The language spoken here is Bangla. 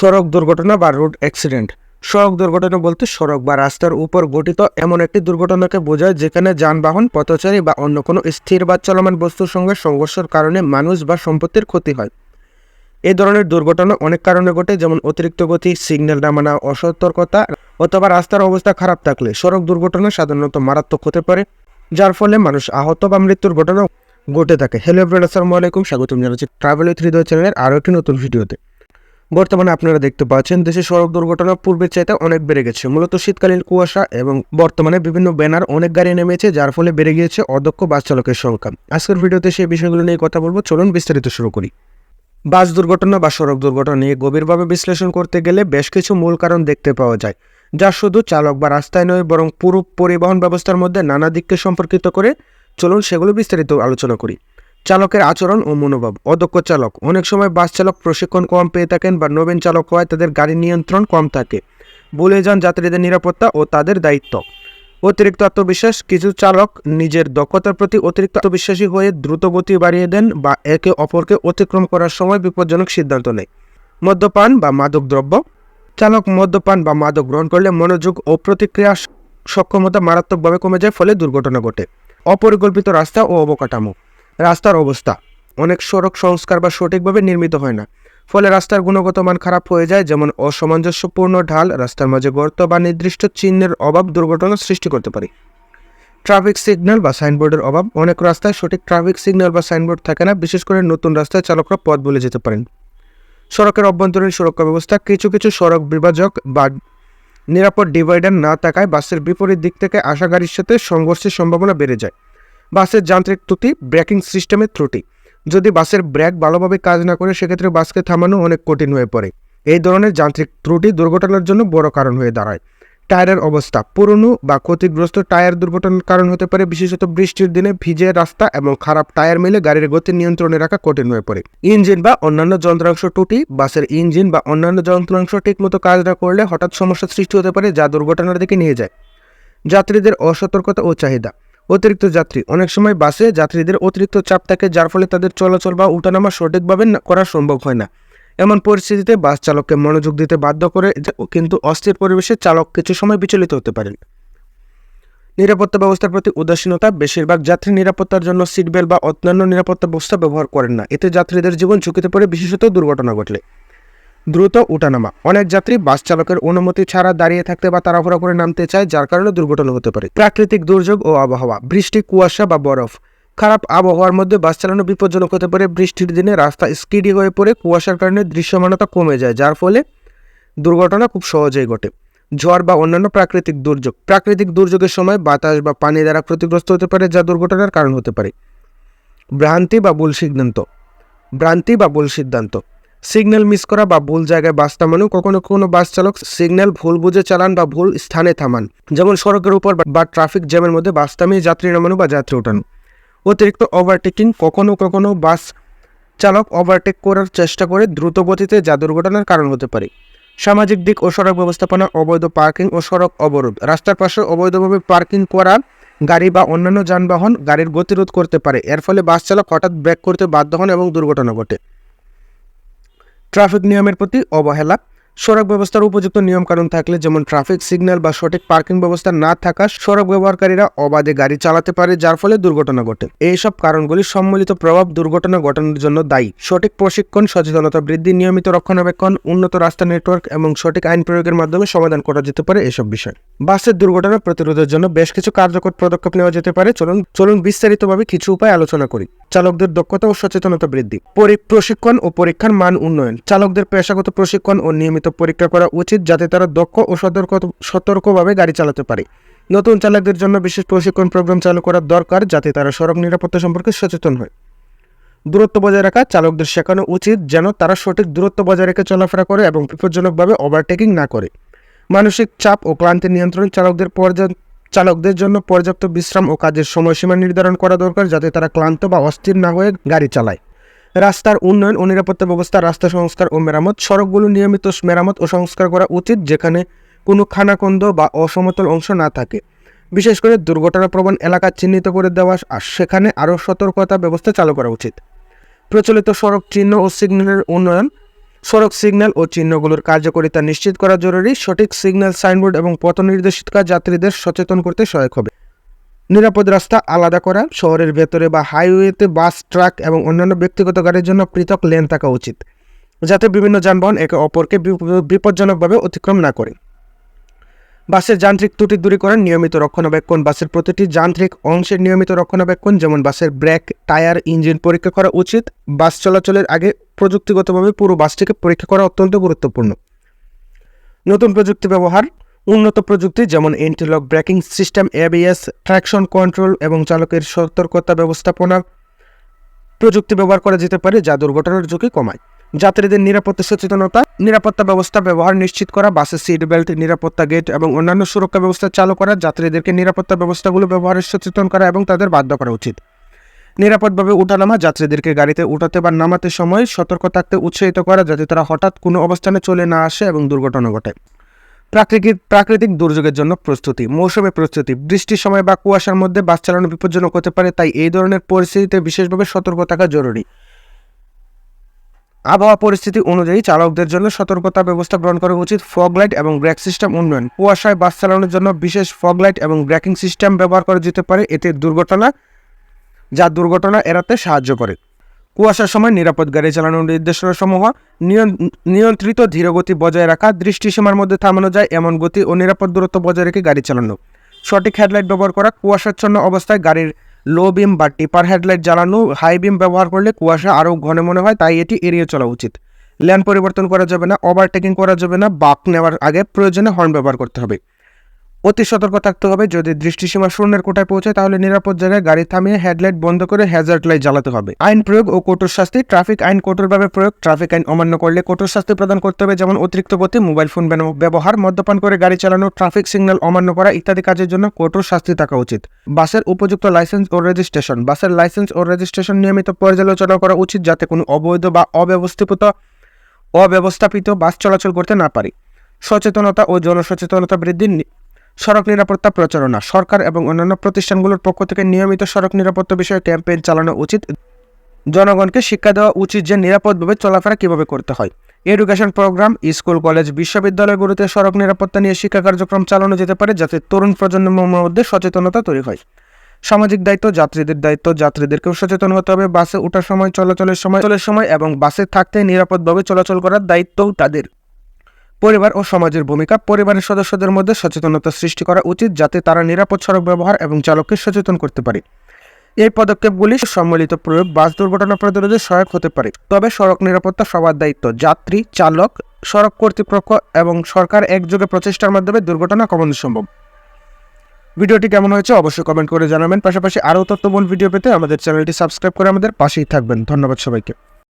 সড়ক দুর্ঘটনা বা রোড অ্যাক্সিডেন্ট সড়ক দুর্ঘটনা বলতে সড়ক বা রাস্তার উপর গঠিত এমন একটি দুর্ঘটনাকে বোঝায় যেখানে যানবাহন, পথচারী বা অন্য কোনো স্থির বা চলমান বস্তুর সঙ্গে সংঘর্ষের কারণে মানুষ বা সম্পত্তির ক্ষতি হয়। এই ধরনের দুর্ঘটনা অনেক কারণে ঘটে, যেমন অতিরিক্ত গতি সিগন্যাল না মানা, অসতর্কতা অথবা রাস্তার অবস্থা খারাপ থাকলে সড়ক দুর্ঘটনা সাধারণত মারাত্মক হতে পারে, যার ফলে মানুষ আহত বা মৃত্যুর ঘটনা ঘটে থাকে। হ্যালো আসসালামু আলাইকুম, স্বাগতম জানাচ্ছি ট্রাভেল উইথ হৃদয় চ্যানেলের আরও একটি নতুন ভিডিওতে। বর্তমানে আপনারা দেখতে পাচ্ছেন দেশে সড়ক দুর্ঘটনা পূর্বের চাইতে অনেক বেড়ে গেছে। মূলত শীতকালীন কুয়াশা এবং বর্তমানে বিভিন্ন ব্যানার অনেক গাড়ি নেমেছে, যার ফলে বেড়ে গিয়েছে অদক্ষ বাস চালকের সংখ্যা। আজকের ভিডিওতে সেই বিষয়গুলো নিয়ে কথা বলব। চলুন বিস্তারিত শুরু করি। বাস দুর্ঘটনা বা সড়ক দুর্ঘটনা নিয়ে গভীরভাবে বিশ্লেষণ করতে গেলে বেশ কিছু মূল কারণ দেখতে পাওয়া যায়, যা শুধু চালক বা রাস্তায় নয়, বরং পুরো পরিবহন ব্যবস্থার মধ্যে নানা দিককে সম্পর্কিত করে। চলুন সেগুলো বিস্তারিত আলোচনা করি। চালকের আচরণ ও মনোভাব। অদক্ষ চালক, অনেক সময় বাস চালক প্রশিক্ষণ কম পেয়ে থাকেন বা নবীন চালক হওয়ায় তাদের গাড়ি নিয়ন্ত্রণ কম থাকে। ভুলে যান যাত্রীদের নিরাপত্তা ও তাদের দায়িত্ব। অতিরিক্ত আত্মবিশ্বাস, কিছু চালক নিজের দক্ষতার প্রতি অতিরিক্ত আত্মবিশ্বাসী হয়ে দ্রুত গতি বাড়িয়ে দেন বা একে অপরকে অতিক্রম করার সময় বিপজ্জনক সিদ্ধান্ত নেয়। মদ্যপান বা মাদক দ্রব্য। চালক মদ্যপান বা মাদক গ্রহণ করলে মনোযোগ ও প্রতিক্রিয়া সক্ষমতা মারাত্মকভাবে কমে যায়, ফলে দুর্ঘটনা ঘটে। অপরিকল্পিত রাস্তা ও অবকাঠামো। রাস্তার অবস্থা। অনেক সড়ক সংস্কার বা সঠিকভাবে নির্মিত হয় না। ফলে রাস্তার গুণগত মান খারাপ হয়ে যায়, যেমন অসামঞ্জস্যপূর্ণ ঢাল, রাস্তার মাঝে গর্ত বা নির্দিষ্ট চিহ্নের অভাব দুর্ঘটনার সৃষ্টি করতে পারে। ট্রাফিক সিগন্যাল বা সাইনবোর্ডের অভাব। অনেক রাস্তায় সঠিক ট্রাফিক সিগন্যাল বা সাইনবোর্ড থাকে না, বিশেষ করে নতুন রাস্তায় চালকরা পথ বলে যেতে পারেন। সড়কের অভ্যন্তরীণ সুরক্ষা ব্যবস্থা। কিছু কিছু সড়ক বিভাজক বা নিরাপদ ডিভাইডার না থাকায় বাসের বিপরীত দিক থেকে আসা গাড়ির সাথে সংঘর্ষের সম্ভাবনা বেড়ে যায়। বাসের যান্ত্রিক ত্রুটি, ব্রেকিং সিস্টেমের ত্রুটি। যদি বাসের ব্রেক ভালোভাবে কাজ না করে, সেক্ষেত্রে বাসকে থামানো অনেক কঠিন হয়ে পড়ে। এই ধরনের যান্ত্রিক ত্রুটি দুর্ঘটনার জন্য বড় কারণ হয়ে দাঁড়ায়। টায়ারের অবস্থা, পুরনো বা ক্ষতিগ্রস্ত টায়ার দুর্ঘটনার কারণ হতে পারে, বিশেষত বৃষ্টির দিনে ভিজে রাস্তা এবং খারাপ টায়ার মিলে গাড়ির গতি নিয়ন্ত্রণে রাখা কঠিন হয়ে পড়ে। ইঞ্জিন বা অন্যান্য যন্ত্রাংশ ত্রুটি, বাসের ইঞ্জিন বা অন্যান্য যন্ত্রাংশ ঠিকমতো কাজ না করলে হঠাৎ সমস্যার সৃষ্টি হতে পারে, যা দুর্ঘটনার দিকে নিয়ে যায়। যাত্রীদের অসতর্কতা ও চাহিদা। অতিরিক্ত যাত্রী। অনেক সময় বাসে যাত্রীদের অতিরিক্ত চাপ থাকে, যার ফলে তাদের চলাচল বা উঠানামা সঠিকভাবে করা সম্ভব হয় না। এমন পরিস্থিতিতে বাস চালককে মনোযোগ দিতে বাধ্য করে কিন্তু অস্থির পরিবেশে চালক কিছু সময় বিচলিত হতে পারেন। নিরাপত্তা ব্যবস্থার প্রতি উদাসীনতা বেশিরভাগ যাত্রী নিরাপত্তার জন্য সিট বেল্ট বা অন্যান্য নিরাপত্তা ব্যবস্থা ব্যবহার করেন না। এতে যাত্রীদের জীবন ঝুঁকিতে পড়ে, বিশেষত দুর্ঘটনা ঘটলে। দ্রুত উঠানামা। অনেক যাত্রী বাস চালকের অনুমতি ছাড়া দাঁড়িয়ে থাকতে বা তাড়াহুড়া করে নামতে চায়, যার কারণে দুর্ঘটনা হতে পারে। প্রাকৃতিক দুর্যোগ ও আবহাওয়া, বৃষ্টি, কুয়াশা বা বরফ। খারাপ আবহাওয়ার মধ্যে বাস চালানো বিপজ্জনক হতে পারে। বৃষ্টির দিনে রাস্তা স্কিডি হয়ে পড়ে, কুয়াশার কারণে দৃশ্যমানতা কমে যায়, যার ফলে দুর্ঘটনা খুব সহজেই ঘটে। ঝড় বা অন্যান্য প্রাকৃতিক দুর্যোগ। প্রাকৃতিক দুর্যোগের সময় বাতাস বা পানি দ্বারা ক্ষতিগ্রস্ত হতে পারে, যা দুর্ঘটনার কারণ হতে পারে। ভ্রান্তি বা ভুল সিদ্ধান্ত। ভ্রান্তি বা ভুল সিদ্ধান্ত। সিগন্যাল মিস করা বা ভুল জায়গায় বাস থামানো, কখনো কখনো বাস চালক সিগন্যাল ভুল বুঝে চালান বা ভুল স্থানে থামান, যেমন সড়কের উপর বা- ট্রাফিক জ্যামের মধ্যে বাস থামিয়ে যাত্রী নামানো বা যাত্রী ওঠানো। অতিরিক্ত ওভারটেকিং কখনো কখনো বাস চালক ওভারটেক করার চেষ্টা করে দ্রুত গতিতে যা দুর্ঘটনার কারণ হতে পারে। সামাজিক দিক ও সড়ক ব্যবস্থাপনা, অবৈধ পার্কিং ও সড়ক অবরোধ। রাস্তার পাশে অবৈধভাবে পার্কিং করা গাড়ি বা অন্যান্য যানবাহন গাড়ির গতিরোধ করতে পারে। এর ফলে বাস চালক হঠাৎ ব্রেক করতে বাধ্য হন এবং দুর্ঘটনা ঘটে। ট্রাফিক নিয়মের প্রতি অবহেলা সড়ক ব্যবস্থার উপযুক্ত নিয়মকানুন থাকলে যেমন ট্রাফিক সিগন্যাল বা সঠিক পার্কিং ব্যবস্থা না থাকা সড়ক ব্যবহারকারীরা অবাধে গাড়ি চালাতে পারে, যার ফলে দুর্ঘটনা ঘটে। এইসব কারণগুলি সম্মিলিত প্রভাব দুর্ঘটনা ঘটানোর জন্য দায়ী। সঠিক প্রশিক্ষণ, সচেতনতা বৃদ্ধি, নিয়মিত রক্ষণাবেক্ষণ, উন্নত রাস্তা নেটওয়ার্ক এবং সঠিক আইন প্রয়োগের মাধ্যমে সমাধান করা যেতে পারে এসব বিষয়। বাসের দুর্ঘটনা প্রতিরোধের জন্য বেশ কিছু কার্যকর পদক্ষেপ নেওয়া যেতে পারে। চলুন চলুন বিস্তারিতভাবে কিছু উপায় আলোচনা করি। চালকদের দক্ষতা ও সচেতনতা বৃদ্ধি। পরি- প্রশিক্ষণ ও পরীক্ষার মান উন্নয়ন। চালকদের পেশাগত প্রশিক্ষণ ও নিয়মিত পরীক্ষা করা উচিত যাতে তারা দক্ষ ও সতর্ক, সতর্কভাবে গাড়ি চালাতে পারে। নতুন চালকদের জন্য বিশেষ প্রশিক্ষণ প্রোগ্রাম চালু করা দরকার যাতে তারা সড়ক নিরাপত্তা সম্পর্কে সচেতন হয়। দূরত্ব বজায় রাখা চালকদের শেখানো উচিত যেন তারা সঠিক দূরত্ব বজায় রেখে চলাফেরা করে এবং বিপজ্জনকভাবে ওভারটেকিং না করে। মানসিক চাপ ও ক্লান্তি নিয়ন্ত্রণ চালকদের পর্যা- চালকদের জন্য পর্যাপ্ত বিশ্রাম ও কাজের সময়সীমা নির্ধারণ করা দরকার যাতে তারা ক্লান্ত বা অস্থির না হয়ে গাড়ি চালায়। রাস্তার উন্নয়ন ও নিরাপত্তা ব্যবস্থা, রাস্তা সংস্কার ও মেরামত, সড়কগুলো নিয়মিত মেরামত ও সংস্কার করা উচিত যেখানে কোনো খানাকন্দ বা অসমতল অংশ না থাকে। বিশেষ করে দুর্ঘটনা প্রবণ এলাকা চিহ্নিত করে দেওয়া আর সেখানে আরও সতর্কতা ব্যবস্থা চালু করা উচিত। প্রচলিত সড়ক চিহ্ন ও সিগন্যালের উন্নয়ন, সড়ক সিগন্যাল ও চিহ্নগুলোর কার্যকারিতা নিশ্চিত করা জরুরি, সঠিক সিগন্যাল, সাইনবোর্ড এবং পথ নির্দেশিকা যাত্রীদের সচেতন করতে সহায়ক হবে। নিরাপদ রাস্তা আলাদা করা, শহরের ভেতরে বা হাইওয়েতে বাস, ট্রাক এবং অন্যান্য ব্যক্তিগত গাড়ির জন্য পৃথক লেন থাকা উচিত, যাতে বিভিন্ন যানবাহন একে অপরকে বিপজ্জনকভাবে অতিক্রম না করে। বাসের যান্ত্রিক ত্রুটি দূরীকরণ নিয়মিত রক্ষণাবেক্ষণ, বাসের প্রতিটি যান্ত্রিক অংশের নিয়মিত রক্ষণাবেক্ষণ, যেমন বাসের ব্রেক, টায়ার, ইঞ্জিন পরীক্ষা করা উচিত, বাস চলাচলের আগে প্রযুক্তিগতভাবে পুরো বাসটিকে পরীক্ষা করা অত্যন্ত গুরুত্বপূর্ণ। নতুন প্রযুক্তি ব্যবহার উন্নত প্রযুক্তি যেমন antilock braking system ABS traction control এবং চালকের সতর্কতা ব্যবস্থাপনা প্রযুক্তি ব্যবহার করা যেতে পারে যা দুর্ঘটনার ঝুঁকি কমায়। যাত্রীদের নিরাপত্তা সচেতনতা, নিরাপত্তা ব্যবস্থা ব্যবহার নিশ্চিত করা, বাসের সিট বেল্ট নিরাপত্তা গেট এবং অন্যান্য সুরক্ষা ব্যবস্থা চালু করা, যাত্রীদেরকে নিরাপত্তা ব্যবস্থাগুলো ব্যবহারে সচেতন করা এবং তাদের বাধ্য করা উচিত। নিরাপদভাবে উঠানামা, যাত্রীদেরকে গাড়িতে উঠাতে বা নামাতে সময় সতর্ক থাকতে উৎসাহিত করা যাতে তারা হঠাৎ কোনো অবস্থানে চলে না আসে এবং দুর্ঘটনা ঘটে। প্রাকৃতিক প্রাকৃতিক দুর্যোগের জন্য প্রস্তুতি। মৌসুমে প্রস্তুতি। বৃষ্টির সময় বা কুয়াশার মধ্যে বাস চালানো বিপজ্জনক হতে পারে, তাই এই ধরনের পরিস্থিতিতে বিশেষভাবে সতর্ক থাকা জরুরি। আবহাওয়া পরিস্থিতি অনুযায়ী চালকদের জন্য সতর্কতা ব্যবস্থা গ্রহণ করা উচিত। ফগ লাইট এবং ব্রেক সিস্টেম উন্নয়ন। কুয়াশায় বাস চালানোর জন্য বিশেষ ফগ লাইট এবং ব্রেকিং সিস্টেম ব্যবহার করা যেতে পারে। এতে দুর্ঘটনা, যা দুর্ঘটনা এড়াতে সাহায্য করে। কুয়াশার সময় নিরাপদ গাড়ি চালানোর নির্দেশনা সমূহ নিয়ন- নিয়ন্ত্রিত ধীরগতি বজায় রাখা, দৃষ্টিসীমার মধ্যে থামানো যায় এমন গতি ও নিরাপদ দূরত্ব বজায় রেখে গাড়ি চালানো। সঠিক হেডলাইট ব্যবহার করা, কুয়াশাচ্ছন্ন অবস্থায় গাড়ির লো বিম বা টিপার হেডলাইট জ্বালানো, হাই বিম ব্যবহার করলে কুয়াশা আরও ঘন মনে হয়, তাই এটি এড়িয়ে চলা উচিত। ল্যান পরিবর্তন করা যাবে না, ওভারটেকিং করা যাবে না, বাক নেওয়ার আগে প্রয়োজনে হর্ন ব্যবহার করতে হবে। অতি সতর্ক থাকতে হবে। যদি দৃষ্টিসীমা শূন্যের কোটায় পৌঁছায়, তাহলে নিরাপদ জায়গায় গাড়ি থামিয়ে হেডলাইট বন্ধ করে হ্যাজার্ড লাইট জ্বালাতে হবে। আইন প্রয়োগ ও কঠোর শাস্তি। ট্রাফিক আইন কঠোরভাবে প্রয়োগ। ট্রাফিক আইন অমান্য করলে কঠোর শাস্তি প্রদান করতে হবে, যেমন অতিরিক্ত গতি মোবাইল ফোন ব্যবহার, মদ্যপান করে গাড়ি চালানো ট্রাফিক সিগন্যাল অমান্য করা ইত্যাদি কাজের জন্য কঠোর শাস্তি থাকা উচিত। বাসের উপযুক্ত লাইসেন্স ও রেজিস্ট্রেশন বাসের লাইসেন্স ও রেজিস্ট্রেশন নিয়মিত পর্যালোচনা করা উচিত, যাতে কোনো অবৈধ বা অব্যবস্থিত, অব্যবস্থাপিত বাস চলাচল করতে না পারে। সচেতনতা ও জনসচেতনতা বৃদ্ধি সড়ক নিরাপত্তা প্রচারণা। সরকার এবং অন্যান্য প্রতিষ্ঠানগুলোর পক্ষ থেকে নিয়মিত সড়ক নিরাপত্তা বিষয়ে ক্যাম্পেইন চালানো উচিত। জনগণকে শিক্ষা দেওয়া উচিত যে নিরাপদভাবে চলাফেরা কীভাবে করতে হয়। এডুকেশন প্রোগ্রাম, স্কুল, কলেজ, বিশ্ববিদ্যালয়গুলোতে সড়ক নিরাপত্তা নিয়ে শিক্ষা কার্যক্রম চালানো যেতে পারে যাতে তরুণ প্রজন্মের মধ্যে সচেতনতা তৈরি হয়। সামাজিক দায়িত্ব, যাত্রীদের দায়িত্ব, যাত্রীদেরকেও সচেতন হতে হবে। বাসে ওঠার সময়, চলাচলের সময় চলার সময় এবং বাসে থাকতে নিরাপদভাবে চলাচল করার দায়িত্বও তাদের। পরিবার ও সমাজের ভূমিকা, পরিবারের সদস্যদের মধ্যে সচেতনতা সৃষ্টি করা উচিত যাতে তারা নিরাপদ সড়ক ব্যবহার এবং চালককে সচেতন করতে পারে। এই পদক্ষেপগুলি সম্মিলিত প্রয়োগ, বাস দুর্ঘটনা প্রতিরোধে সহায়ক হতে পারে। তবে সড়ক নিরাপত্তা সবার দায়িত্ব। যাত্রী, চালক, সড়ক কর্তৃপক্ষ এবং সরকার একযোগে প্রচেষ্টার মাধ্যমে দুর্ঘটনা কমানো সম্ভব। ভিডিওটি কেমন হয়েছে অবশ্যই কমেন্ট করে জানাবেন। পাশাপাশি আরও তথ্যবহুল ভিডিও পেতে আমাদের চ্যানেলটি সাবস্ক্রাইব করে আমাদের পাশেই থাকবেন। ধন্যবাদ সবাইকে।